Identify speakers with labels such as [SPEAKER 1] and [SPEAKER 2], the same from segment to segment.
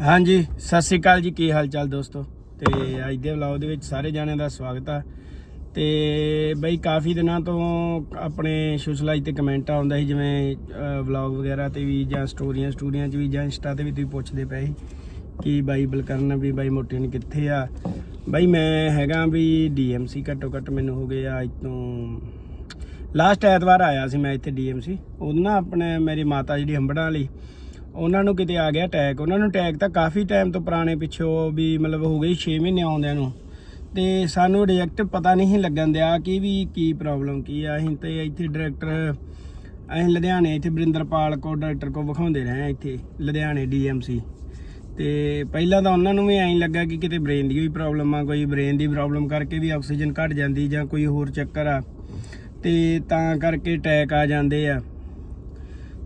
[SPEAKER 1] ਹਾਂਜੀ, ਸਤਿ ਸ੍ਰੀ ਅਕਾਲ ਜੀ। ਕੀ ਹਾਲ ਚਾਲ ਦੋਸਤੋ? ਤੇ ਅੱਜ ਦੇ ਵਲੌਗ ਦੇ ਵਿੱਚ ਸਾਰੇ ਜਾਣਿਆਂ ਦਾ ਸਵਾਗਤ ਆ। ਤੇ ਬਈ ਕਾਫੀ ਦਿਨਾਂ ਤੋਂ ਆਪਣੇ ਸੋਸ਼ਲਾਈਜ਼ ਤੇ ਕਮੈਂਟ ਆਉਂਦਾ ਸੀ, ਜਿਵੇਂ ਵਲੌਗ ਵਗੈਰਾ ਤੇ ਵੀ ਜਾਂ ਸਟੋਰੀਆਂ ਸਟੂਡੀਆਂ 'ਚ ਵੀ ਜਾਂ ਇੰਸਟਾ ਤੇ ਵੀ ਤੁਸੀਂ ਪੁੱਛਦੇ ਪਏ ਸੀ ਕਿ ਬਾਈ ਬਲਕਰਨ ਵੀ ਬਾਈ ਮੋਟੇ ਨੇ ਕਿੱਥੇ ਆ। ਬਾਈ ਮੈਂ ਹੈਗਾ ਵੀ ਡੀਐਮਸੀ ਘੱਟੋ ਘੱਟ ਮੈਨੂੰ ਹੋ ਗਏ ਆ ਅੱਜ ਤੋਂ ਲਾਸਟ ਐਤਵਾਰ ਆਇਆ ਸੀ ਮੈਂ ਇੱਥੇ ਡੀਐਮਸੀ ਉਦੋਂ ਨਾ ਆਪਣੇ ਮੇਰੀ ਮਾਤਾ ਜਿਹੜੀ ਹੰਬੜਾਂ ਵਾਲੀ ਉਹਨਾਂ ਨੂੰ ਕਿਤੇ ਆ ਗਿਆ ਅਟੈਕ ਉਹਨਾਂ ਨੂੰ ਅਟੈਕ ਤਾਂ ਕਾਫੀ ਟਾਈਮ ਤੋਂ ਪੁਰਾਣੇ ਪਿੱਛੋਂ ਵੀ ਮਤਲਬ ਹੋ ਗਈ 6 ਮਹੀਨੇ ਆਉਂਦਿਆਂ ਨੂੰ। ਤੇ ਸਾਨੂੰ ਰਿਐਕਟ ਪਤਾ ਨਹੀਂ ਲੱਗਣ ਦਿਆ ਕਿ ਵੀ ਕੀ ਪ੍ਰੋਬਲਮ ਕੀ ਆ। ਅਸੀਂ ਤੇ ਇੱਥੇ ਡਾਇਰੈਕਟਰ ਅਸੀਂ ਲੁਧਿਆਣੇ, ਇੱਥੇ ਬਰਿੰਦਰਪਾਲ ਕੋ ਡਾਇਰੈਕਟਰ ਕੋ ਵਿਖਾਉਂਦੇ ਰਹੇ ਆ ਇੱਥੇ, ਲੁਧਿਆਣੇ ਡੀਐਮਸੀ ਤੇ ਪਹਿਲਾਂ ਤਾਂ ਉਹਨਾਂ ਨੂੰ ਵੀ ਐਂ ਲੱਗਾ ਕਿ ਕਿਤੇ ਬ੍ਰੇਨ ਦੀ ਵੀ ਪ੍ਰੋਬਲਮ ਆ, ਕੋਈ ਬ੍ਰੇਨ ਦੀ ਪ੍ਰੋਬਲਮ ਕਰਕੇ ਵੀ ਆਕਸੀਜਨ ਘਟ ਜਾਂਦੀ ਜਾਂ ਕੋਈ ਹੋਰ ਚੱਕਰ ਆ। ਤੇ ਤਾਂ ਕਰਕੇ ਅਟੈਕ ਆ ਜਾਂਦੇ ਆ।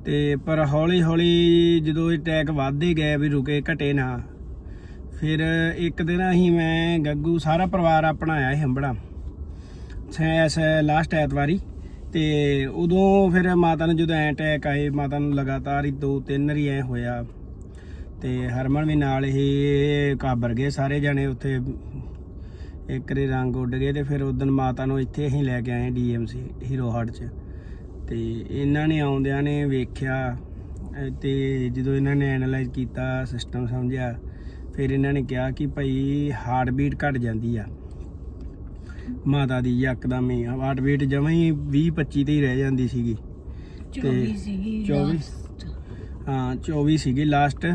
[SPEAKER 1] ਤੇ ਪਰ ਹੌਲੀ ਹੌਲੀ ਜਦੋਂ ਇਹ ਅਟੈਕ ਵੱਧਦੇ ਗਏ ਵੀ ਰੁਕੇ, ਘਟੇ ਨਾ, ਫਿਰ ਇੱਕ ਦਿਨ ਅਸੀਂ ਮੈਂ, ਗੱਗੂ, ਸਾਰਾ ਪਰਿਵਾਰ ਆਪਣਾ ਆਇਆ ਸੀ ਹੰਬੜਾ। ਸੈਸ ਲਾਸਟ ਐਤਵਾਰੀ ਤੇ ਉਦੋਂ ਫਿਰ ਮਾਤਾ ਨੂੰ ਜਦੋਂ ਐ ਅਟੈਕ ਆਏ, ਮਾਤਾ ਨੂੰ ਲਗਾਤਾਰ ਹੀ ਦੋ, ਤਿੰਨ ਵਾਰੀ ਐ ਹੋਇਆ। ਤੇ ਹਰਮਨ ਵੀ ਨਾਲ ਹੀ ਕਾਬਰ ਗਏ ਸਾਰੇ ਜਣੇ ਉੱਥੇ। ਇੱਕ ਰੇ ਰੰਗ ਉੱਡ ਗਏ ਤੇ ਫਿਰ ਉਦੋਂ ਮਾਤਾ ਨੂੰ ਇੱਥੇ ਅਸੀਂ ਲੈ ਕੇ ਆਏ ਡੀਐਮਸੀ ਹੀਰੋ ਹਾਰਟ 'ਚ। ਤੇ ਇਹਨਾਂ ਨੇ ਆਉਂਦਿਆਂ ਨੇ ਵੇਖਿਆ ਤੇ ਜਦੋਂ ਇਹਨਾਂ ਨੇ ਐਨਾਲਾਈਜ਼ ਕੀਤਾ ਸਿਸਟਮ ਸਮਝਿਆ ਫਿਰ ਇਹਨਾਂ ਨੇ ਕਿਹਾ ਕਿ ਭਾਈ ਹਾਰਟ ਬੀਟ ਘਟ ਜਾਂਦੀ ਆ। ਮਾਤਾ ਦੀ ਯਕਦਮ ਹੀ ਹਾਰਟ ਬੀਟ ਜਮਾਂ ਹੀ 20 25 ਤੇ ਹੀ ਰਹਿ ਜਾਂਦੀ ਸੀਗੀ।
[SPEAKER 2] 24 ਸੀਗੀ
[SPEAKER 1] 24
[SPEAKER 2] last।
[SPEAKER 1] ਹਾਂ 24 ਸੀਗੀ ਲਾਸਟ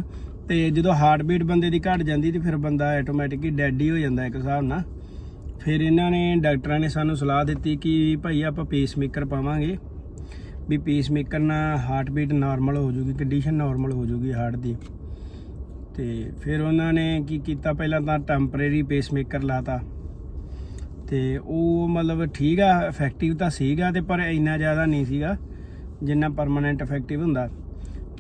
[SPEAKER 1] ਤੇ ਜਦੋਂ ਹਾਰਟ ਬੀਟ ਬੰਦੇ ਦੀ ਘਟ ਜਾਂਦੀ ਤੇ ਫਿਰ ਬੰਦਾ ਆਟੋਮੈਟਿਕਲੀ ਡੈਡ ਹੀ ਹੋ ਜਾਂਦਾ ਇੱਕ ਹਿਸਾਬ ਨਾਲ। ਫਿਰ ਇਹਨਾਂ ਨੇ ਡਾਕਟਰਾਂ ਨੇ ਸਾਨੂੰ ਸਲਾਹ ਦਿੱਤੀ ਕਿ ਭਾਈ ਆਪਾਂ ਪੇਸਮੇਕਰ ਪਾਵਾਂਗੇ। ਵੀ ਪੇਸਮੇਕਰ ਨਾਲ ਹਾਰਟ ਬੀਟ ਨਾਰਮਲ ਹੋ ਜੂਗੀ ਕੰਡੀਸ਼ਨ ਨਾਰਮਲ ਹੋ ਜੂਗੀ ਹਾਰਟ ਦੀ। ਤੇ ਫਿਰ ਉਹਨਾਂ ਨੇ ਕੀ ਕੀਤਾ? ਪਹਿਲਾਂ ਤਾਂ ਟੈਂਪਰੇਰੀ ਪੇਸਮੇਕਰ ਲਾਤਾ। ਤੇ ਉਹ ਮਤਲਬ ਠੀਕ ਆ ਇਫੈਕਟਿਵ ਤਾਂ ਸੀਗਾ ਤੇ ਪਰ ਇੰਨਾ ਜ਼ਿਆਦਾ ਨਹੀਂ ਸੀਗਾ, ਜਿੰਨਾ ਪਰਮਨੈਂਟ ਇਫੈਕਟਿਵ ਹੁੰਦਾ।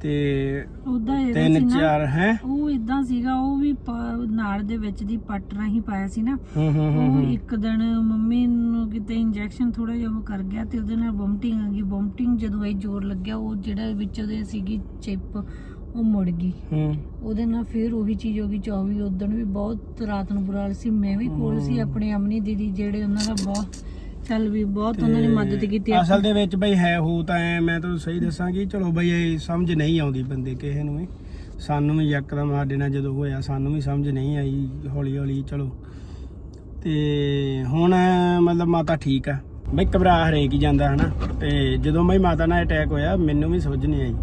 [SPEAKER 1] ਤੇ
[SPEAKER 2] ਉਹਦਾ ਇਹਦਾ
[SPEAKER 1] ਤਿੰਨ
[SPEAKER 2] ਸੀ ਨਾ
[SPEAKER 1] ਚਾਰ ਹੈ?
[SPEAKER 2] ਉਹ ਇਦਾਂ ਸੀਗਾ ਉਹ ਵੀ ਪ- ਨਾੜ ਦੇ ਵਿੱਚ ਦੀ ਪੱਟ ਰਾਹੀਂ ਪਾਇਆ ਸੀ ਨਾ।
[SPEAKER 1] ਹੂੰ ਹੂੰ ਹੂੰ
[SPEAKER 2] ਉਹ ਇੱਕ ਦਿਨ ਮੰਮੀ ਨੂੰ ਕਿਤੇ ਇੰਜੈਕਸ਼ਨ ਥੋੜਾ ਜਿਹਾ ਉਹ ਕਰ ਗਿਆ ਤੇ ਉਹਦੇ ਨਾਲ ਵੋਮਟਿੰਗ ਆ ਗਈ। ਵੋਮਟਿੰਗ ਜਦੋਂ ਇਹ ਜ਼ੋਰ ਲੱਗਿਆ ਉਹ ਜਿਹੜਾ ਵਿੱਚ ਉਹਦੇ ਸੀਗੀ ਚਿਪ ਉਹ ਮੁੜ ਗਈ।
[SPEAKER 1] ਹੂੰ।
[SPEAKER 2] ਉਹਦੇ ਨਾਲ ਫਿਰ ਉਹੀ ਚੀਜ਼ ਹੋ ਗਈ 24 ਉਦੋਂ ਵੀ ਬਹੁਤ ਰਾਤ ਨੂੰ ਬੁਰਾ ਹਾਲ ਸੀ। ਮੈਂ ਵੀ ਕੋਲ ਸੀ ਆਪਣੇ ਅਮਨੀ ਦੀਦੀ ਜਿਹੜੇ ਉਹਨਾਂ ਦਾ ਬਹੁਤ ਚੱਲ ਵੀ ਬਹੁਤ ਉਹਨਾਂ ਨੇ ਮਦਦ ਕੀਤੀ
[SPEAKER 1] ਅਸਲ ਦੇ ਵਿੱਚ ਬਈ ਹੈ ਹੋ ਤਾਂ ਐ ਮੈਂ ਤੁਹਾਨੂੰ ਸਹੀ ਦੱਸਾਂਗੀ ਚਲੋ ਬਈ ਇਹ ਸਮਝ ਨਹੀਂ ਆਉਂਦੀ ਬੰਦੇ ਕਿਸੇ ਨੂੰ ਵੀ। ਸਾਨੂੰ ਵੀ ਯਕਦਮ ਸਾਡੇ ਨਾਲ ਜਦੋਂ ਹੋਇਆ ਸਾਨੂੰ ਵੀ ਸਮਝ ਨਹੀਂ ਆਈ ਹੌਲੀ ਹੌਲੀ ਚਲੋ। ਤੇ ਹੁਣ ਮਤਲਬ ਮਾਤਾ ਠੀਕ ਆ। ਬਈ ਘਬਰਾ ਹਰੇਕ ਹੀ ਜਾਂਦਾ ਹਨਾ। ਤੇ ਜਦੋਂ ਬਈ ਮਾਤਾ ਨਾਲ ਅਟੈਕ ਹੋਇਆ ਮੈਨੂੰ ਵੀ ਸਮਝ ਨਹੀਂ ਆਈ।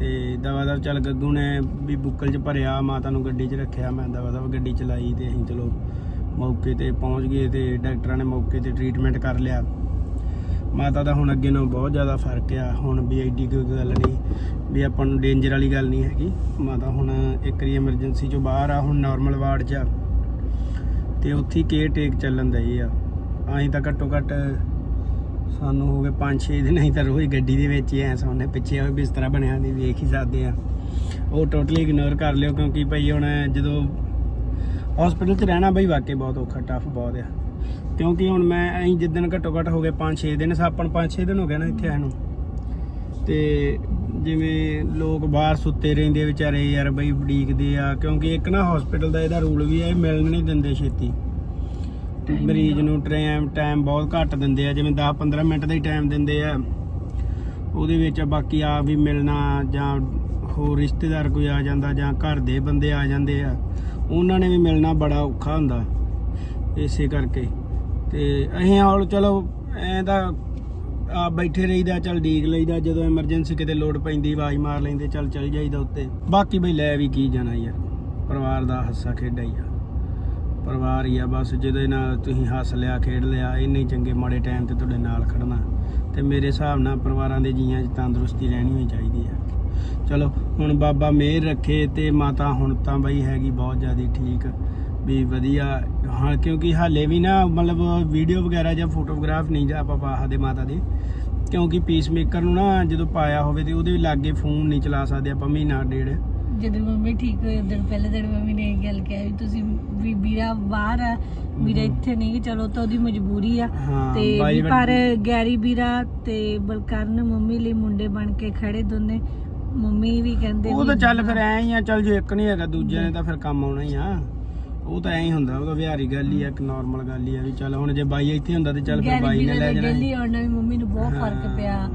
[SPEAKER 1] ਤੇ ਦਵਾ ਦਵ ਚੱਲ ਗੱਗੂ ਨੇ ਵੀ ਬੁੱਕਲ 'ਚ ਭਰਿਆ ਮਾਤਾ ਨੂੰ ਗੱਡੀ 'ਚ ਰੱਖਿਆ ਮੈਂ ਦਵਾ ਦਵ ਗੱਡੀ ਚਲਾਈ ਤੇ ਅਸੀਂ ਚਲੋ ਮੌਕੇ ਤੇ ਪਹੁੰਚ ਗਏ ਤੇ ਡਾਕਟਰਾਂ ਨੇ ਮੌਕੇ ਤੇ ਟ੍ਰੀਟਮੈਂਟ ਕਰ ਲਿਆ। ਮਾਤਾ ਦਾ ਹੁਣ ਅੱਗੇ ਨਾਲੋਂ ਬਹੁਤ ਜ਼ਿਆਦਾ ਫ਼ਰਕ ਆ। ਹੁਣ ਵੀ ਐਡੀ ਕੋਈ ਗੱਲ ਨਹੀਂ, ਵੀ ਆਪਾਂ ਨੂੰ ਡੇਂਜਰ ਵਾਲੀ ਗੱਲ ਨਹੀਂ ਹੈਗੀ। ਮਾਤਾ ਹੁਣ ਇੱਕ ਵਾਰੀ ਐਮਰਜੈਂਸੀ ਚੋਂ ਬਾਹਰ ਆ, ਹੁਣ ਨਾਰਮਲ ਵਾਰਡ 'ਚ ਆ। ਤੇ ਉੱਥੇ ਕੇਅਰ ਟੇਕ ਚੱਲਣ ਦਾ ਦਈ ਆ। ਅਸੀਂ ਤਾਂ ਘੱਟੋ ਘੱਟ ਸਾਨੂੰ ਹੋ ਗਏ 5-6 ਦਿਨ, ਅਸੀਂ ਤਾਂ ਰੋਜ਼ ਗੱਡੀ ਦੇ ਵਿੱਚ ਹੀ ਐ ਸੌਂਦੇ ਪਿੱਛੇ ਉਹ ਬਿਸਤਰਾ ਬਣਿਆ ਨਹੀਂ ਵੇਖ ਹੀ ਸਕਦੇ ਆ। ਉਹ ਟੋਟਲੀ ਇਗਨੋਰ ਕਰ ਲਿਓ ਕਿਉਂਕਿ ਭਾਈ ਹੁਣ ਜਦੋਂ ਹਸਪੀਟਲ 'ਚ ਰਹਿਣਾ ਬਈ ਵਾਕਈ ਬਹੁਤ ਔਖਾ ਟਫ ਬਹੁਤ ਆ। ਕਿਉਂਕਿ ਹੁਣ ਮੈਂ ਅਸੀਂ ਜਿੱਦਣ ਘੱਟੋ ਘੱਟ ਹੋ ਗਏ 5-6 ਦਿਨ ਸਾਪਣ 5-6 ਦਿਨ ਹੋ ਗਏ ਨਾ ਇੱਥੇ ਆਏ ਨੂੰ। ਤੇ ਜਿਵੇਂ ਲੋਕ ਬਾਹਰ ਸੁੱਤੇ ਰਹਿੰਦੇ ਵਿਚਾਰੇ ਯਾਰ ਬਈ ਉਡੀਕਦੇ ਆ ਕਿਉਂਕਿ ਇੱਕ ਨਾ ਹਸਪੀਟਲ ਦਾ ਇਹਦਾ ਰੂਲ ਵੀ ਆ ਇਹ ਮਿਲਣ ਨਹੀਂ ਦਿੰਦੇ ਛੇਤੀ। ਮਰੀਜ਼। ਨੂੰ ਟਾਈਮ ਟਾਈਮ ਬਹੁਤ ਘੱਟ ਦਿੰਦੇ ਆ ਜਿਵੇਂ 10-15 ਮਿੰਟ ਦਾ ਹੀ ਟਾਈਮ ਦਿੰਦੇ ਆ। ਉਹਦੇ ਵਿੱਚ ਬਾਕੀ ਆ ਵੀ ਮਿਲਣਾ ਜਾਂ ਹੋਰ ਰਿਸ਼ਤੇਦਾਰ ਕੋਈ ਆ ਜਾਂਦਾ ਜਾਂ ਘਰ ਦੇ ਬੰਦੇ ਆ ਜਾਂਦੇ ਆ। ਉਹਨਾਂ ਨੇ ਵੀ ਮਿਲਣਾ ਬੜਾ ਔਖਾ ਹੁੰਦਾ। ਇਸੇ ਕਰਕੇ। ਤੇ ਅਸੀਂ ਹੌਲ ਚਲੋ, ਐਂ ਤਾਂ ਆ ਬੈਠੇ ਰਹੀਦਾ, ਚੱਲ ਡੀਕ ਲਈਦਾ, ਜਦੋਂ ਐਮਰਜੈਂਸੀ ਕਿਤੇ ਲੋਡ ਪੈਂਦੀ, ਆਵਾਜ਼ ਮਾਰ ਲੈਂਦੇ, ਚੱਲ ਚੱਲ ਜਾਈਦਾ ਉੱਤੇ। ਬਾਕੀ ਬਈ ਲੈ ਵੀ ਕੀ ਜਾਣਾ ਯਾਰ ਪਰਿਵਾਰ ਦਾ ਹਾਸਾ ਖੇਡਾ ਹੀ ਆ। ਪਰਿਵਾਰ ਹੀ ਆ, ਬਸ ਜਿਹਦੇ ਨਾਲ ਤੁਸੀਂ ਹੱਸ ਲਿਆ, ਖੇਡ ਲਿਆ, ਇੰਨੇ ਚੰਗੇ ਮਾੜੇ ਟਾਈਮ ਤੇ ਤੁਹਾਡੇ ਨਾਲ ਖੜਨਾ। ਤੇ ਮੇਰੇ ਹਿਸਾਬ ਨਾਲ ਪਰਿਵਾਰਾਂ ਦੇ ਜੀਆਂ 'ਚ ਤੰਦਰੁਸਤੀ ਰਹਿਣੀ ਹੋਈ ਚਾਹੀਦੀ ਆ। ਚਲੋ ਹੁਣ ਬਾਬਾ ਮਿਹਰ ਰੱਖੇ ਤੇ ਮਾਤਾ ਹੁਣ ਤਾਂ ਬਈ ਹੈਗੀ ਬਹੁਤ ਜ਼ਿਆਦਾ ਠੀਕ। ਵੀ ਵਧੀਆ ਹਾਂ ਕਿਉਂਕਿ ਹਾਲੇ ਵੀ ਨਾ ਮਤਲਬ ਵੀਡੀਓ ਵਗੈਰਾ ਜਾਂ ਫੋਟੋਗ੍ਰਾਫ ਨਹੀਂ ਜਾ ਆਪਾਂ ਪਾ ਸਕਦੇ ਮਾਤਾ ਦੇ। ਕਿਉਂਕਿ ਪੀਸਮੇਕਰ ਨੂੰ ਨਾ ਜਦੋਂ ਪਾਇਆ ਹੋਵੇ ਤੇ ਉਹਦੇ ਲਾਗੇ ਫੋਨ ਨਹੀਂ ਚਲਾ ਸਕਦੇ ਆਪਾਂ ਮਹੀਨਾ ਡੇਢ।
[SPEAKER 2] ਜਦੋਂ ਮੰਮੀ ਠੀਕ ਹੋਏ ਉਦੋਂ ਪਹਿਲੇ ਦਿਨ ਮੰਮੀ ਨੇ ਇਹ ਗੱਲ ਕਿਹਾ ਵੀ ਤੁਸੀਂ ਵੀ ਵੀਰਾ ਬਾਹਰ ਆ ਵੀਰਾ। ਇੱਥੇ ਨਹੀਂ ਚਲੋ ਤਾਂ ਉਹਦੀ ਮਜਬੂਰੀ ਆ।
[SPEAKER 1] ਹਾਂ
[SPEAKER 2] ਤੇ
[SPEAKER 1] ਬਾਈ
[SPEAKER 2] ਵੀ ਪਰ ਗੈਰੀ ਵੀਰਾ ਤੇ ਬਲਕਰਨ ਮੰਮੀ ਲਈ ਮੁੰਡੇ ਬਣ ਕੇ ਖੜੇ ਦੋਨੇ। ਮੰਮੀ ਵੀ ਕਹਿੰਦੇ
[SPEAKER 1] ਉਹ ਤਾਂ ਚੱਲ ਫਿਰ ਐ ਹੀ ਆ ਚੱਲ ਜੇ ਇੱਕ ਨਹੀਂ ਹੈਗਾ ਦੂਜੇ ਨੇ ਤਾਂ ਫਿਰ ਕੰਮ ਆਉਣਾ ਹੀ ਆ। ਉਹ ਤਾਂ ਐ ਹੀ ਹੁੰਦਾ ਉਹ ਤਾਂ ਵਿਹਾਰੀ ਗੱਲ ਹੀ ਆ ਇੱਕ ਨਾਰਮਲ ਗੱਲ ਹੀ ਆ ਵੀ ਚੱਲ ਹੁਣ ਜੇ ਬਾਈ ਇੱਥੇ ਹੁੰਦਾ ਤੇ ਚੱਲ ਫਿਰ ਬਾਈ ਨੇ ਲੈ ਜਾਣਾ।
[SPEAKER 2] ਡੇਲੀ ਆਉਣਾ ਵੀ ਮੰਮੀ ਨੂੰ ਬਹੁਤ ਫ਼ਰਕ। ਪਿਆ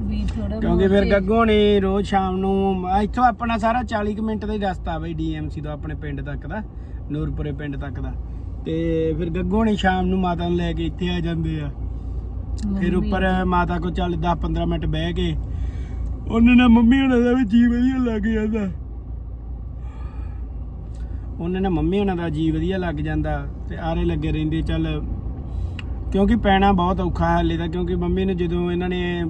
[SPEAKER 2] ਵੀ ਥੋੜਾ
[SPEAKER 1] ਕਿਉਂਕਿ ਫਿਰ ਗੱਗੋ ਨੇ ਰੋਜ਼ ਸ਼ਾਮ ਨੂੰ ਇੱਥੋਂ ਆਪਣਾ ਸਾਰਾ 40 ਕੁ ਮਿੰਟ ਦਾ ਹੀ ਰਸਤਾ ਬਈ ਡੀਐਮਸੀ ਤੋਂ ਆਪਣੇ ਪਿੰਡ ਤੱਕ ਦਾ ਨੂਰਪੁਰੇ ਪਿੰਡ ਤੱਕ ਦਾ। ਤੇ ਫਿਰ ਗੱਗੋ ਨੇ ਸ਼ਾਮ ਨੂੰ ਮਾਤਾ ਨੂੰ ਲੈ ਕੇ ਇੱਥੇ ਆ ਜਾਂਦੇ ਆ। ਫਿਰ ਉੱਪਰ ਮਾਤਾ ਕੋ ਚੱਲ 10 15 ਮਿੰਟ ਬਹਿ ਕੇ ਉਹਨਾਂ ਨਾ ਮੰਮੀ ਹੁਣਾਂ ਦਾ ਵੀ ਜੀ ਵਧੀਆ ਲੱਗ ਜਾਂਦਾ। ਉਹਨਾਂ ਨਾ ਮੰਮੀ ਹੁਣਾਂ ਦਾ ਜੀ ਵਧੀਆ ਲੱਗ ਜਾਂਦਾ ਤੇ ਆਰੇ ਲੱਗੇ ਰਹਿੰਦੇ, ਚੱਲ। ਕਿਉਂਕਿ ਪੈਣਾ ਬਹੁਤ ਔਖਾ ਹੈ ਹਲੇ ਤਾਂ, ਕਿਉਂਕਿ ਮੰਮੀ ਨੂੰ ਜਦੋਂ ਇਹਨਾਂ ਨੇ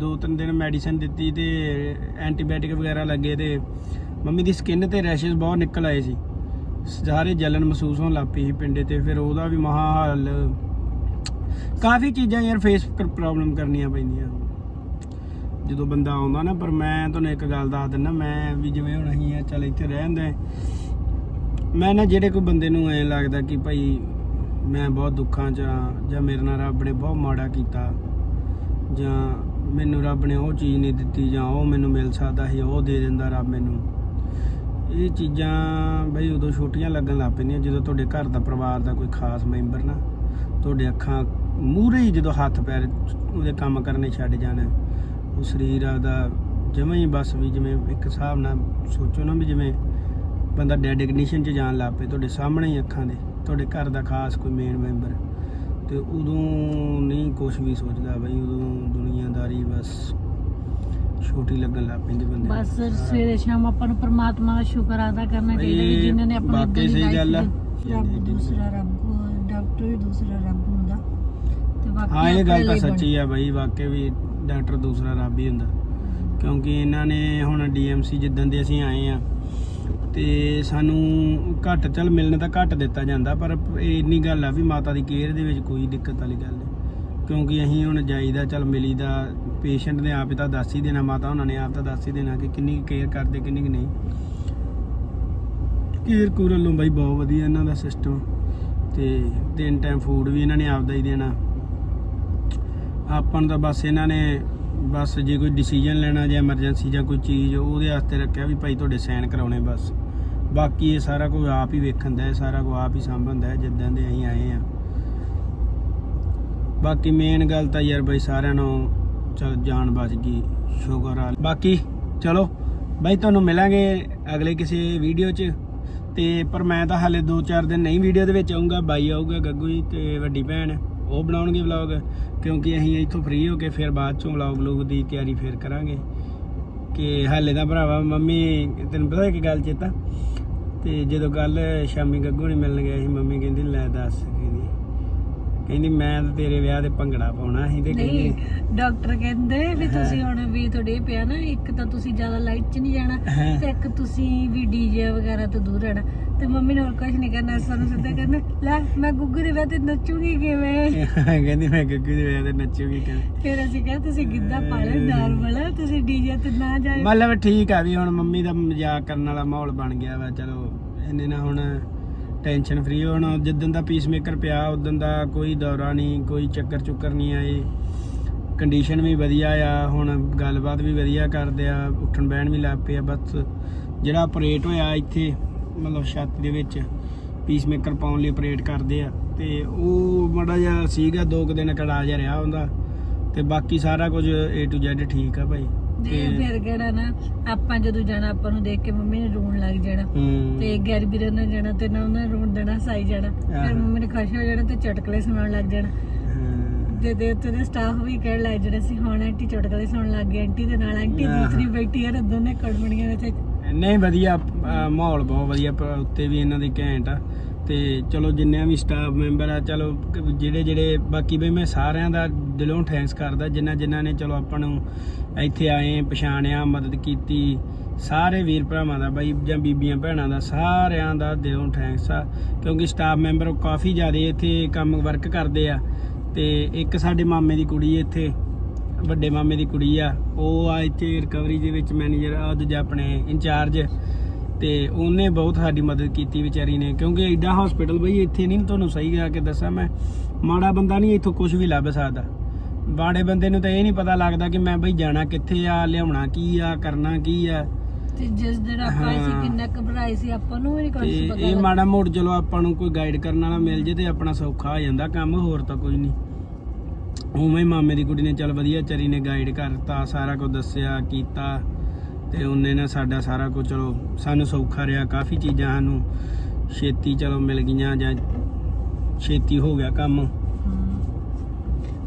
[SPEAKER 1] ਦੋ ਤਿੰਨ ਦਿਨ ਮੈਡੀਸਨ ਦਿੱਤੀ ਤੇ ਐਂਟੀਬਾਇਓਟਿਕ ਵਗੈਰਾ ਲੱਗੇ ਤੇ ਮੰਮੀ ਦੀ ਸਕਿਨ ਤੇ ਰੈਸ਼ਸ ਬਹੁਤ ਨਿਕਲ ਆਏ ਸੀ। ਸਾਰੇ ਜਲਨ ਮਹਿਸੂਸ ਹੋਣ ਲੱਗ ਪਈ ਸੀ ਪਿੰਡੇ ਤੇ, ਫਿਰ ਉਹਦਾ ਵੀ ਮਹਾ ਹਾਲ। ਕਾਫੀ ਚੀਜ਼ਾਂ ਯਾਰ ਫੇਸ ਪ੍ਰੋਬਲਮ ਕਰਨੀਆਂ ਪੈਂਦੀਆਂ। ਜਦੋਂ ਬੰਦਾ ਆਉਂਦਾ ਨਾ, ਪਰ ਮੈਂ ਤੁਹਾਨੂੰ ਇੱਕ ਗੱਲ ਦੱਸ ਦਿੰਦਾ, ਮੈਂ ਵੀ ਜਿਵੇਂ ਹੁਣ ਅਸੀਂ ਆ, ਚੱਲ ਇੱਥੇ ਰਹਿੰਦੇ ਮੈਂ ਨਾ ਜਿਹੜੇ ਕੋਈ ਬੰਦੇ ਨੂੰ ਐ ਲੱਗਦਾ ਕਿ ਭਾਈ ਮੈਂ ਬਹੁਤ ਦੁੱਖਾਂ 'ਚ ਆ, ਜਾਂ ਮੇਰੇ ਨਾਲ ਰੱਬ ਨੇ ਬਹੁਤ ਮਾੜਾ ਕੀਤਾ, ਜਾਂ ਮੈਨੂੰ ਰੱਬ ਨੇ ਉਹ ਚੀਜ਼ ਨਹੀਂ ਦਿੱਤੀ, ਜਾਂ ਉਹ ਮੈਨੂੰ ਮਿਲ ਸਕਦਾ ਸੀ, ਉਹ ਦੇ ਦਿੰਦਾ ਰੱਬ ਮੈਨੂੰ। ਇਹ ਚੀਜ਼ਾਂ ਬਈ ਉਦੋਂ ਛੋਟੀਆਂ ਲੱਗਣ ਲੱਗ ਪੈਂਦੀਆਂ, ਜਦੋਂ ਤੁਹਾਡੇ ਘਰ ਦਾ ਪਰਿਵਾਰ ਦਾ ਕੋਈ ਖਾਸ ਮੈਂਬਰ ਨਾ, ਤੁਹਾਡੇ ਅੱਖਾਂ ਮੂਹਰੇ ਹੀ ਜਦੋਂ ਹੱਥ ਪੈਰ ਉਹਦੇ ਕੰਮ ਕਰਨੇ ਛੱਡ ਜਾਣਾ। ਸਰੀਰ ਆਪਦਾ ਜਮਾਂ ਹੀ ਬਸ ਵੀ ਜਿਵੇਂ ਇੱਕ ਹਿਸਾਬ ਨਾਲ ਸੋਚੋ ਨਾ ਵੀ ਜਿਵੇਂ ਬੰਦਾ ਡੈਡ ਇਗਨੀਸ਼ਨ 'ਚ ਜਾਣ ਲੱਗ ਪਏ ਤੁਹਾਡੇ ਸਾਹਮਣੇ ਹੀ ਅੱਖਾਂ ਦੇ ਤੁਹਾਡੇ ਘਰ ਦਾ ਖਾਸ ਕੋਈ ਮੇਨ ਮੈਂਬਰ ਤੇ ਉਦੋਂ ਨਹੀਂ ਕੁਝ ਵੀ ਸੋਚਦਾ ਬਈ ਉਦੋਂ ਦੁਨੀਆਦਾਰੀ ਬਸ ਛੋਟੀ ਲੱਗਣ ਲੱਗ ਪੈਂਦੀ ਬੰਦੇ ਨੂੰ।
[SPEAKER 2] ਬਸ ਸਵੇਰੇ ਸ਼ਾਮ ਆਪਾਂ ਨੂੰ ਪਰਮਾਤਮਾ ਦਾ ਸ਼ੁਕਰ ਅਦਾ ਕਰਨਾ ਚਾਹੀਦਾ ਵੀ
[SPEAKER 1] ਇਹ
[SPEAKER 2] ਜਿਨ੍ਹਾਂ ਨੇ ਆਪਣੀ
[SPEAKER 1] ਵਾਕਈ ਸਹੀ ਗੱਲ ਆ।
[SPEAKER 2] ਰੱਬ ਦੂਸਰਾ ਰੱਬ ਡਾਕਟਰ ਵੀ ਦੂਸਰਾ ਰੱਬ ਹੁੰਦਾ ਤੇ ਬਾਕੀ
[SPEAKER 1] ਹਾਂ ਇਹ ਗੱਲ ਤਾਂ
[SPEAKER 2] ਲਈ।
[SPEAKER 1] ਸੱਚੀ ਆ ਬਾਈ ਵਾਕਿਆ ਵੀ ਡਾਕਟਰ ਦੂਸਰਾ ਰੱਬ ਹੀ ਹੁੰਦਾ। ਕਿਉਂਕਿ ਇਹਨਾਂ ਨੇ ਹੁਣ ਡੀਐਮਸੀ ਜਿੱਦਣ ਦੇ ਅਸੀਂ ਆਏ ਆ ਤੇ ਸਾਨੂੰ ਘੱਟ, ਚੱਲ ਮਿਲਣ ਤਾਂ ਘੱਟ ਦਿੱਤਾ ਜਾਂਦਾ, ਪਰ ਇਹ ਇੰਨੀ ਗੱਲ ਆ ਵੀ ਮਾਤਾ ਦੀ ਕੇਅਰ ਦੇ ਵਿੱਚ ਕੋਈ ਦਿੱਕਤ ਵਾਲੀ ਗੱਲ ਨਹੀਂ। ਕਿਉਂਕਿ ਅਸੀਂ ਹੁਣ ਜਾਈਦਾ, ਚੱਲ ਮਿਲੀਦਾ, ਪੇਸ਼ੈਂਟ ਨੇ ਆਪ ਹੀ ਤਾਂ ਦੱਸ ਹੀ ਦੇਣਾ, ਮਾਤਾ ਉਹਨਾਂ ਨੇ ਆਪ ਤਾਂ ਦੱਸ ਹੀ ਦੇਣਾ ਕਿ ਕਿੰਨੀ ਕੇਅਰ ਕਰਦੇ, ਕਿੰਨੀ ਕੁ ਨਹੀਂ। ਕੇਅਰ ਕੂਰ ਵੱਲੋਂ ਬਾਈ ਬਹੁਤ ਵਧੀਆ ਇਹਨਾਂ ਦਾ ਸਿਸਟਮ ਤੇ ਤਿੰਨ ਟਾਈਮ ਫੂਡ ਵੀ ਇਹਨਾਂ ਨੇ ਆਪਦਾ ਹੀ ਦੇਣਾ। ਆਪਾਂ ਨੂੰ ਤਾਂ ਬਸ ਇਹਨਾਂ ਨੇ ਬਸ ਜੇ ਕੋਈ ਡਿਸੀਜਨ ਲੈਣਾ ਜਾਂ ਐਮਰਜੈਂਸੀ ਜਾਂ ਕੋਈ ਚੀਜ਼, ਉਹਦੇ ਵਾਸਤੇ ਰੱਖਿਆ ਵੀ ਭਾਈ ਤੁਹਾਡੇ ਸਾਈਨ ਕਰਾਉਣੇ ਬਸ। ਬਾਕੀ ਇਹ ਸਾਰਾ ਕੁਝ ਆਪ ਹੀ ਵੇਖਣ ਦਾ ਹੈ, ਸਾਰਾ ਕੁਝ ਆਪ ਹੀ ਸੰਭਲਦਾ ਹੈ, ਜਿੱਦਾਂ ਦੇ ਅਸੀਂ ਆਏ ਆ ਬਾਕੀ ਮੇਨ ਗੱਲ ਤਾਂ ਯਾਰ ਬਾਈ ਸਾਰਿਆਂ ਨੂੰ ਚਲ ਜਾਨ ਬਚ ਗਈ, ਸ਼ੁਕਰ ਆ। ਬਾਕੀ ਚਲੋ, ਬਾਈ ਤੁਹਾਨੂੰ ਮਿਲਾਂਗੇ ਅਗਲੇ ਕਿਸੇ ਵੀਡੀਓ 'ਚ। ਤੇ ਪਰ ਮੈਂ ਤਾਂ ਹਾਲੇ 2-4 ਦਿਨ ਨਹੀਂ ਵੀਡੀਓ ਦੇ ਵਿੱਚ ਆਉਂਗਾ ਬਾਈ ਆਊਗਾ ਗੱਗੂ ਜੀ ਤੇ ਵੱਡੀ ਭੈਣ। ਉਹ ਬਣਾਉਣਗੇ ਵਲੌਗ ਕਿਉਂਕਿ ਅਸੀਂ ਇੱਥੋਂ ਫ੍ਰੀ ਹੋ ਕੇ ਫਿਰ ਬਾਅਦ ਚੋਂ ਵਲੌਗ ਵਲੂਗ ਦੀ ਤਿਆਰੀ ਫਿਰ ਕਰਾਂਗੇ। ਕਿ ਹਾਲੇ ਤਾਂ ਭਰਾਵਾ ਮੰਮੀ ਤੈਨੂੰ ਪਤਾ ਕੀ ਗੱਲ ਚੇਤਾ? ਤੇ ਜਦੋਂ ਕੱਲ ਸ਼ਾਮੀ ਗੱਗੂ ਨੇ ਮਿਲਣ ਗਏ ਸੀ ਮੰਮੀ ਕਹਿੰਦੀ ਲੈ ਦੱਸ ਕਹਿੰਦੀ ਕਹਿੰਦੀ ਮੈਂ ਤਾਂ ਤੇਰੇ ਵਿਆਹ ਤੇ ਭੰਗੜਾ ਪਾਉਣਾ ਸੀ ਤੇ
[SPEAKER 2] ਨਹੀਂ
[SPEAKER 1] ਕਹਿੰਦੀ
[SPEAKER 2] ਡਾਕਟਰ ਕਹਿੰਦੇ ਵੀ ਤੁਸੀਂ ਹੁਣ ਵੀ ਤੁਹਾਡੇ ਪਿਆ ਨਾ ਇੱਕ ਤਾਂ ਤੁਸੀਂ ਜ਼ਿਆਦਾ ਲਾਈਟ 'ਚ ਨਹੀਂ ਜਾਣਾ। ਤੇ ਇੱਕ ਤੁਸੀਂ ਵੀ ਡੀਜੇ ਵਗੈਰਾ ਤੋਂ ਦੂਰ ਰਹਿਣਾ। ਤੇ ਮੰਮੀ ਨੇ ਹੋਰ ਕੁਝ ਨਹੀਂ ਕਰਨਾ ਸਾਨੂੰ ਸਿੱਧਾ ਕਹਿੰਦੇ ਲੈ ਮੈਂ ਗੁੱਗੂ ਦੇ ਵਿਆਹ ਤੇ ਨੱਚੂਗੀ ਕਿਵੇਂ?
[SPEAKER 1] ਕਹਿੰਦੀ ਮੈਂ ਗੱਗੂ ਦੇ ਵਿਆਹ ਤੇ ਨੱਚੂਗੀ ਕਹਿੰਦੀ
[SPEAKER 2] ਫਿਰ ਅਸੀਂ ਕਿਹਾ ਤੁਸੀਂ ਗਿੱਧਾ ਪਾ ਲਿਓ ਨਾਰਮਲ ਤੁਸੀਂ ਡੀਜੇ ਤੇ ਨਾ ਜਾਇਓ।
[SPEAKER 1] ਮਤਲਬ ਠੀਕ ਆ ਵੀ ਹੁਣ ਮੰਮੀ ਦਾ ਮਜ਼ਾਕ ਕਰਨ ਵਾਲਾ ਮਾਹੌਲ ਬਣ ਗਿਆ ਵਾ ਚਲੋ ਇਹਨੇ ਨਾ ਹੁਣ ਟੈਨਸ਼ਨ ਫ੍ਰੀ ਹੁਣ ਜਿੱਦਣ ਦਾ ਪੀਸਮੇਕਰ ਪਿਆ ਉਦੋਂ ਦਾ ਕੋਈ ਦੌਰਾ ਨਹੀਂ ਕੋਈ ਚੱਕਰ ਚੁੱਕਰ ਨਹੀਂ ਆਏ। ਕੰਡੀਸ਼ਨ ਵੀ ਵਧੀਆ ਆ ਹੁਣ ਗੱਲਬਾਤ ਵੀ ਵਧੀਆ ਕਰਦੇ ਆ ਉੱਠਣ ਬਹਿਣ ਵੀ ਲੱਗ ਪਏ ਆ ਬਸ ਜਿਹੜਾ ਆਪਰੇਟ ਹੋਇਆ ਇੱਥੇ ਮਤਲਬ ਛੱਤ ਦੇ ਵਿੱਚ ਪੀਸਮੇਕਰ ਪਾਉਣ ਲਈ ਆਪਰੇਟ ਕਰਦੇ ਆ। ਤੇ ਉਹ ਮੜਾ ਜਿਹਾ ਸੀਗਾ ਦੋ ਕੁ ਦਿਨ ਕੜਾ ਜਿਹਾ ਰਿਹਾ ਹੁੰਦਾ ਤੇ ਬਾਕੀ ਸਾਰਾ ਕੁਝ A to Z ਠੀਕ ਆ ਭਾਈ।
[SPEAKER 2] ਤੇ ਫਿਰ ਕਿਹੜਾ ਨਾ ਆਪਾਂ ਜਦੋਂ ਜਾਣਾ ਆਪਾਂ ਨੂੰ ਦੇਖ ਕੇ ਮੰਮੀ ਨੇ ਰੋਣ ਲੱਗ ਜਾਣਾ।
[SPEAKER 1] ਹੂੰ।
[SPEAKER 2] ਤੇ ਗੈਰ ਵੀਰੇ ਨੇ ਜਾਣਾ ਤੇ ਨਾ ਉਹਨਾਂ ਰੋਣ ਦੇਣਾ ਸਾਈ ਜਾਣਾ। ਫਿਰ
[SPEAKER 1] ਆਹੋ।
[SPEAKER 2] ਮੰਮੀ ਨੇ ਖੁਸ਼ ਹੋ ਜਾਣਾ ਤੇ ਚਟਕਲੇ ਸੁਣਾਉਣ ਲੱਗ ਜਾਣਾ।
[SPEAKER 1] ਹਾਂ।
[SPEAKER 2] ਤੇ ਦੇ ਉੱਤੇ ਦੇ ਸਟਾਫ ਵੀ ਕਹਿਣ ਲੱਗ ਜਾਣਾ ਸੀ ਹੁਣ ਆਂਟੀ ਚਟਕਲੇ ਸੁਣਨ ਲੱਗ ਗਈ ਆਂਟੀ ਦੇ ਨਾਲ ਆਂਟੀ
[SPEAKER 1] ਆਹੋ।
[SPEAKER 2] ਦੂਸਰੀ ਬੈਠੀ ਆ ਦੋਨੇ ਕੜਮਣੀਆਂ ਵਿੱਚ
[SPEAKER 1] ਨਹੀਂ ਵਧੀਆ, ਅਹ, ਮਾਹੌਲ ਬਹੁਤ ਵਧੀਆ ਪ- ਉੱਤੇ ਵੀ ਇਹਨਾਂ ਦੇ ਘੈਂਟ ਆ। ਤੇ ਚਲੋ ਜਿੰਨੇ ਵੀ ਸਟਾਫ ਮੈਂਬਰ ਆ, ਚਲੋ ਕ- ਜਿਹੜੇ ਜਿਹੜੇ, ਬਾਕੀ ਬਈ ਮੈਂ ਸਾਰਿਆਂ ਦਾ ਦਿਲੋਂ ਥੈਂਕਸ ਕਰਦਾ ਜਿਨ੍ਹਾਂ ਜਿਨ੍ਹਾਂ ਨੇ ਚਲੋ ਆਪਾਂ ਨੂੰ ਇੱਥੇ ਆਏ, ਪਛਾਣਿਆ, ਮਦਦ ਕੀਤੀ, ਸਾਰੇ ਵੀਰ ਭਰਾਵਾਂ ਦਾ ਬਾਈ, ਜਾਂ ਬੀਬੀਆਂ ਭੈਣਾਂ ਦਾ, ਸਾਰਿਆਂ ਦਾ ਦਿਲੋਂ ਥੈਂਕਸ ਆ। ਕਿਉਂਕਿ ਸਟਾਫ ਮੈਂਬਰ ਕਾਫੀ ਜ਼ਿਆਦਾ ਇੱਥੇ ਕੰਮ ਵਰਕ ਕਰਦੇ ਆ। ਤੇ ਇੱਕ ਸਾਡੇ ਮਾਮੇ ਦੀ ਕੁੜੀ ਇੱਥੇ ਵੱਡੇ ਮਾਮੇ ਦੀ ਕੁੜੀ ਆ ਉਹ ਆ ਇੱਥੇ ਰਿਕਵਰੀ ਦੇ ਵਿੱਚ ਮੈਨੇਜਰ ਆ ਦੂਜਾ ਆਪਣੇ ਇੰਚਾਰਜ। ਤੇ ਉਹਨੇ ਬਹੁਤ ਸਾਡੀ ਮਦਦ ਕੀਤੀ ਵਿਚਾਰੀ ਨੇ ਕਿਉਂਕਿ ਐਡਾ ਹਸਪੀਟਲ ਬਈ ਇੱਥੇ ਨਹੀਂ ਤੁਹਾਨੂੰ ਸਹੀ ਆ ਕੇ ਦੱਸਾਂ ਮੈਂ। ਮਾੜਾ ਬੰਦਾ ਨਹੀਂ ਇੱਥੋਂ ਕੁਝ ਵੀ ਲੱਭ ਸਕਦਾ। ਬਾੜੇ ਬੰਦੇ ਨੂੰ ਤਾਂ ਇਹ ਨਹੀਂ ਪਤਾ ਲੱਗਦਾ ਕਿ ਮੈਂ ਬਈ ਜਾਣਾ ਕਿੱਥੇ ਆ ਲਿਆਉਣਾ ਕੀ ਆ ਕਰਨਾ ਕੀ ਆ।
[SPEAKER 2] ਤੇ ਜਿਸ ਦਿਨ ਆਪਾਂ ਆਏ ਸੀ
[SPEAKER 1] ਹਾਂ।
[SPEAKER 2] ਕਿੰਨਾ ਘਬਰਾਏ ਸੀ ਆਪਾਂ ਨੂੰ ਵੀ ਨਹੀਂ ਕੁਝ ਪਤਾ
[SPEAKER 1] ਇਹ। ਮਾੜਾ ਮੋੜ ਚਲੋ ਆਪਾਂ ਨੂੰ ਕੋਈ ਗਾਈਡ ਕਰਨ ਵਾਲਾ ਮਿਲ ਜੇ ਤੇ ਆਪਣਾ ਸੌਖਾ ਹੋ ਜਾਂਦਾ ਕੰਮ ਹੋਰ ਤਾਂ ਕੋਈ ਨਹੀਂ ਉਵੇਂ ਹੀ ਮਾਮੇ ਦੀ ਕੁੜੀ ਨੇ ਚੱਲ ਵਧੀਆ ਚਰੀ ਨੇ ਗਾਈਡ ਕਰਤਾ ਸਾਰਾ ਕੁਝ ਦੱਸਿਆ ਕੀਤਾ ਤੇ ਉਹਨੇ ਨਾ ਸਾਡਾ ਸਾਰਾ ਕੁਝ ਚਲੋ ਸਾਨੂੰ ਸੌਖਾ ਰਿਹਾ ਕਾਫੀ ਚੀਜ਼ਾਂ ਸਾਨੂੰ ਛੇਤੀ ਚਲੋ ਮਿਲ ਗਈਆਂ ਜਾਂ ਛੇਤੀ ਹੋ ਗਿਆ ਕੰਮ।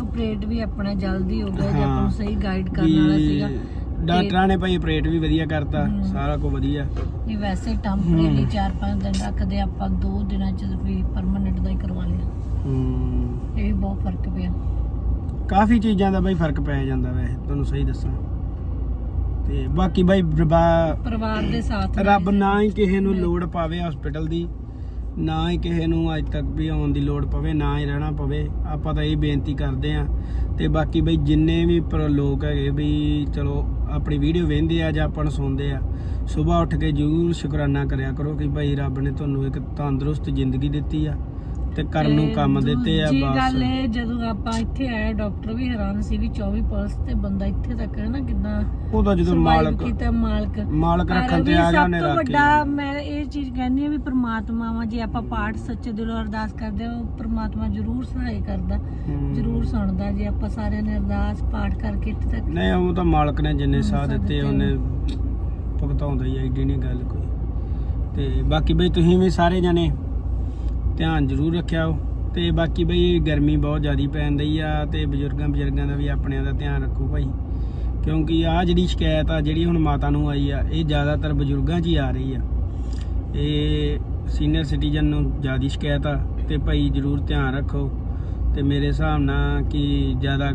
[SPEAKER 2] ਆਪਰੇਟ ਵੀ ਆਪਣਾ ਜਲਦੀ ਹੋ ਗਿਆ ਜੇ ਆਪਾਂ
[SPEAKER 1] ਹਾਂ।
[SPEAKER 2] ਨੂੰ ਸਹੀ ਗਾਈਡ ਕਰਨ ਵਾਲਾ ਸੀਗਾ।
[SPEAKER 1] ਡਾਕਟਰਾਂ ਨੇ ਭਾਈ ਆਪਰੇਟ ਵੀ ਵਧੀਆ ਕਰਤਾ। ਸਾਰਾ ਕੁਝ ਵਧੀਆ।
[SPEAKER 2] ਇਹ ਵੈਸੇ ਟੈਂਪਰੇਰੀ
[SPEAKER 1] ਹਮ।
[SPEAKER 2] 4-5 ਦਿਨ ਰੱਖਦੇ ਆਪਾਂ 2 ਦਿਨਾਂ ਚ ਵੀ ਪਰਮਨੈਂਟ ਦਾ ਹੀ ਕਰਵਾ ਲਿਆ।
[SPEAKER 1] ਹਮ,
[SPEAKER 2] ਇਹ ਵੀ ਬਹੁਤ ਫ਼ਰਕ ਪਿਆ।
[SPEAKER 1] ਕਾਫੀ ਚੀਜ਼ਾਂ ਦਾ ਭਾਈ ਫ਼ਰਕ ਪੈ ਜਾਂਦਾ ਵੈਸੇ ਤੁਹਾਨੂੰ ਸਹੀ ਦੱਸਾਂ। ਤੇ ਬਾਕੀ ਭਾਈ ਰੱਬਾ-
[SPEAKER 2] ਪਰਿਵਾਰ ਦੇ ਸਾਥ
[SPEAKER 1] ਰੱਬ ਨਾ ਹੀ ਕਿਸੇ ਨੂੰ ਲੋੜ ਪਾਵੇ ਹਸਪੀਟਲ ਦੀ ਨਾ ਹੀ ਕਿਸੇ ਨੂੰ ਅੱਜ ਤੱਕ ਵੀ ਆਉਣ ਦੀ ਲੋੜ ਪਵੇ ਨਾ ਹੀ ਰਹਿਣਾ ਪਵੇ। ਆਪਾਂ ਤਾਂ ਇਹ ਬੇਨਤੀ ਕਰਦੇ ਆਂ ਤੇ ਬਾਕੀ ਬਈ ਜਿੰਨੇ ਵੀ ਪਰ ਲੋਕ ਹੈਗੇ ਵੀ ਚਲੋ ਆਪਣੀ ਵੀਡੀਓ ਵੇਖਦੇ ਆ ਜਾਂ ਆਪਾਂ ਨੂੰ ਸੁਣਦੇ ਆ ਸਵੇਰ ਉੱਠ ਕੇ ਜ਼ਰੂਰ ਸ਼ੁਕਰਾਨਾ ਕਰਿਆ ਕਰੋ ਕਿ ਭਾਈ ਰੱਬ ਨੇ ਤੁਹਾਨੂੰ ਇੱਕ ਤੰਦਰੁਸਤ ਜ਼ਿੰਦਗੀ ਦਿੱਤੀ ਆ। ਤੇ ਕਰਨ ਨੂੰ
[SPEAKER 2] ਤੇ
[SPEAKER 1] ਕੰਮ ਦਿੱਤੇ ਆ
[SPEAKER 2] ਦੂਜੀ
[SPEAKER 1] ਬਸ।
[SPEAKER 2] ਗੱਲ ਇਹ ਜਦੋਂ ਆਪਾਂ ਇੱਥੇ ਆਏ ਡਾਕਟਰ ਵੀ ਹੈਰਾਨ ਸੀ ਵੀ 24 ਪਲਸ ਤੇ ਬੰਦਾ ਇੱਥੇ ਤੱਕ ਹੈ ਨਾ ਕਿਦਾਂ
[SPEAKER 1] ਉਹ ਤਾਂ ਜਦੋਂ ਮਾਲਕ
[SPEAKER 2] ਕੀਤਾ ਮਾਲਕ।
[SPEAKER 1] ਮਾਲਕ
[SPEAKER 2] ਪਰ
[SPEAKER 1] ਰੱਖਣ ਤੇ
[SPEAKER 2] ਵੀ
[SPEAKER 1] ਆ ਗਿਆ
[SPEAKER 2] ਸਭ
[SPEAKER 1] ਉਹਨੇ
[SPEAKER 2] ਤੋਂ
[SPEAKER 1] ਰੱਖ
[SPEAKER 2] ਵੱਡਾ ਮੈਂ ਇਹ ਚੀਜ਼ ਕਹਿੰਦੀ ਆ ਵੀ ਪ੍ਰਮਾਤਮਾ ਵਾ ਜੇ ਆਪਾਂ ਪਾਠ ਸੱਚੇ ਦਿਲੋਂ ਅਰਦਾਸ ਕਰਦੇ ਆ ਉਹ ਪ੍ਰਮਾਤਮਾ ਜ਼ਰੂਰ ਸਹਾਇ ਕਰਦਾ
[SPEAKER 1] ਹਮ।
[SPEAKER 2] ਜ਼ਰੂਰ ਸੁਣਦਾ ਜੇ ਆਪਾਂ ਸਾਰਿਆਂ ਨੇ ਅਰਦਾਸ ਪਾਠ ਕਰਕੇ ਇੱਥੇ ਤੱਕ
[SPEAKER 1] ਨਹੀਂ ਉਹ ਤਾਂ ਮਾਲਕ ਨੇ ਜਿੰਨੇ ਸਾਥ ਦਿੱਤੇ
[SPEAKER 2] ਦਿੱਤੇ।
[SPEAKER 1] ਉਹਨੇ ਭੁਗਤਾਉਂਦਾ ਹੀ ਐਡੀ ਨਹੀਂ ਗੱਲ ਕੋਈ। ਤੇ ਬਾਕੀ ਬਈ ਤੁਸੀਂ ਵੀ ਸਾਰੇ ਜਣੇ ਧਿਆਨ ਜ਼ਰੂਰ ਰੱਖਿਓ ਤੇ ਬਾਕੀ ਬਈ ਗਰਮੀ ਬਹੁਤ ਜ਼ਿਆਦੀ ਪੈਣ ਰਹੀ ਆ ਤੇ ਬਜ਼ੁਰਗਾਂ ਬਜ਼ੁਰਗਾਂ ਦਾ ਵੀ ਆਪਣਿਆਂ ਦਾ ਧਿਆਨ ਰੱਖੋ ਭਾਈ। ਕਿਉਂਕਿ ਆ ਜਿਹੜੀ ਸ਼ਿਕਾਇਤ ਆ ਜਿਹੜੀ ਹੁਣ ਮਾਤਾ ਨੂੰ ਆਈ ਆ ਇਹ ਜ਼ਿਆਦਾਤਰ ਬਜ਼ੁਰਗਾਂ 'ਚ ਹੀ ਆ ਰਹੀ ਆ। ਇਹ ਸੀਨੀਅਰ ਸਿਟੀਜ਼ਨ ਨੂੰ ਜ਼ਿਆਦੀ ਸ਼ਿਕਾਇਤ ਆ ਤੇ ਭਾਈ ਜ਼ਰੂਰ ਧਿਆਨ ਰੱਖੋ। ਤੇ ਮੇਰੇ ਹਿਸਾਬ ਨਾਲ ਕਿ ਜ਼ਿਆਦਾ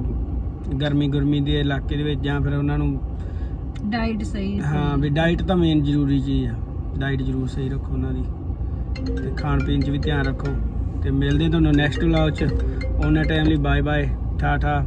[SPEAKER 1] ਗਰਮੀ ਗੁਰਮੀ ਦੇ ਇਲਾਕੇ ਦੇ ਵਿੱਚ ਜਾਂ ਫਿਰ ਉਹਨਾਂ ਨੂੰ
[SPEAKER 2] ਡਾਈਟ ਸਹੀ
[SPEAKER 1] ਹਾਂ ਵੀ ਡਾਈਟ ਤਾਂ ਮੇਨ ਜ਼ਰੂਰੀ ਚੀਜ਼ ਆ। ਡਾਈਟ ਜ਼ਰੂਰ ਸਹੀ ਰੱਖੋ ਉਹਨਾਂ ਦੀ। ਤੇ ਖਾਣ ਪੀਣ 'ਚ ਵੀ ਧਿਆਨ ਰੱਖੋ। ਤੇ ਮਿਲਦੇ ਤੁਹਾਨੂੰ ਨੈਕਸਟ ਵਲੌਗ 'ਚ। ਉਹਨਾਂ ਟਾਈਮ ਲਈ ਬਾਏ ਬਾਏ ਠਾ ਠਾ